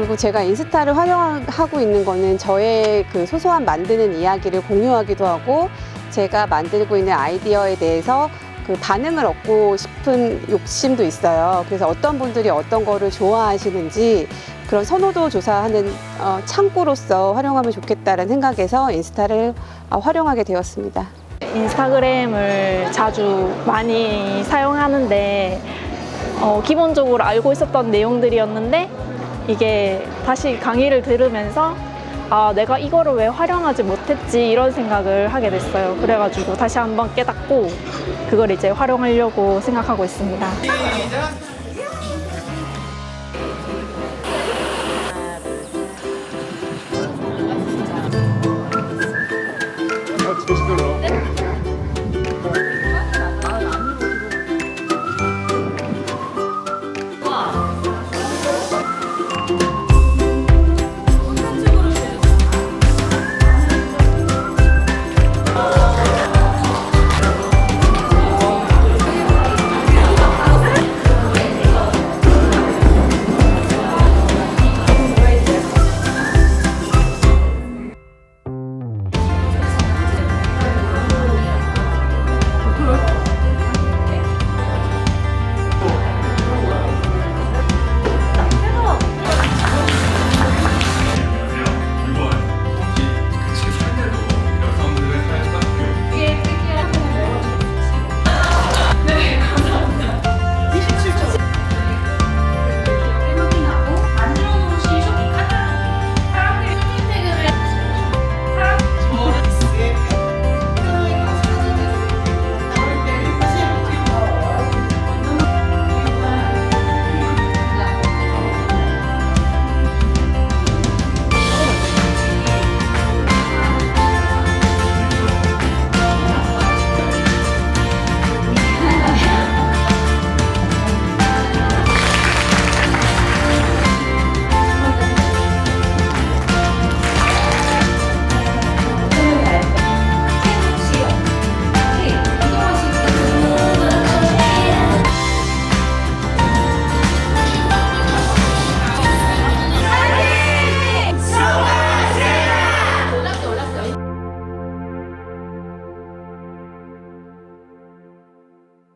그리고 제가 인스타를 활용하고 있는 거는 저의 그 소소한 만드는 이야기를 공유하기도 하고 제가 만들고 있는 아이디어에 대해서 그 반응을 얻고 싶은 욕심도 있어요. 그래서 어떤 분들이 어떤 거를 좋아하시는지 그런 선호도 조사하는 어, 창구로서 활용하면 좋겠다는 생각에서 인스타를 어, 활용하게 되었습니다. 인스타그램을 자주 많이 사용하는데 어, 기본적으로 알고 있었던 내용들이었는데 이게 다시 강의를 들으면서 아 내가 이거를 왜 활용하지 못했지 이런 생각을 하게 됐어요. 그래가지고 다시 한번 깨닫고 그걸 이제 활용하려고 생각하고 있습니다. 시작.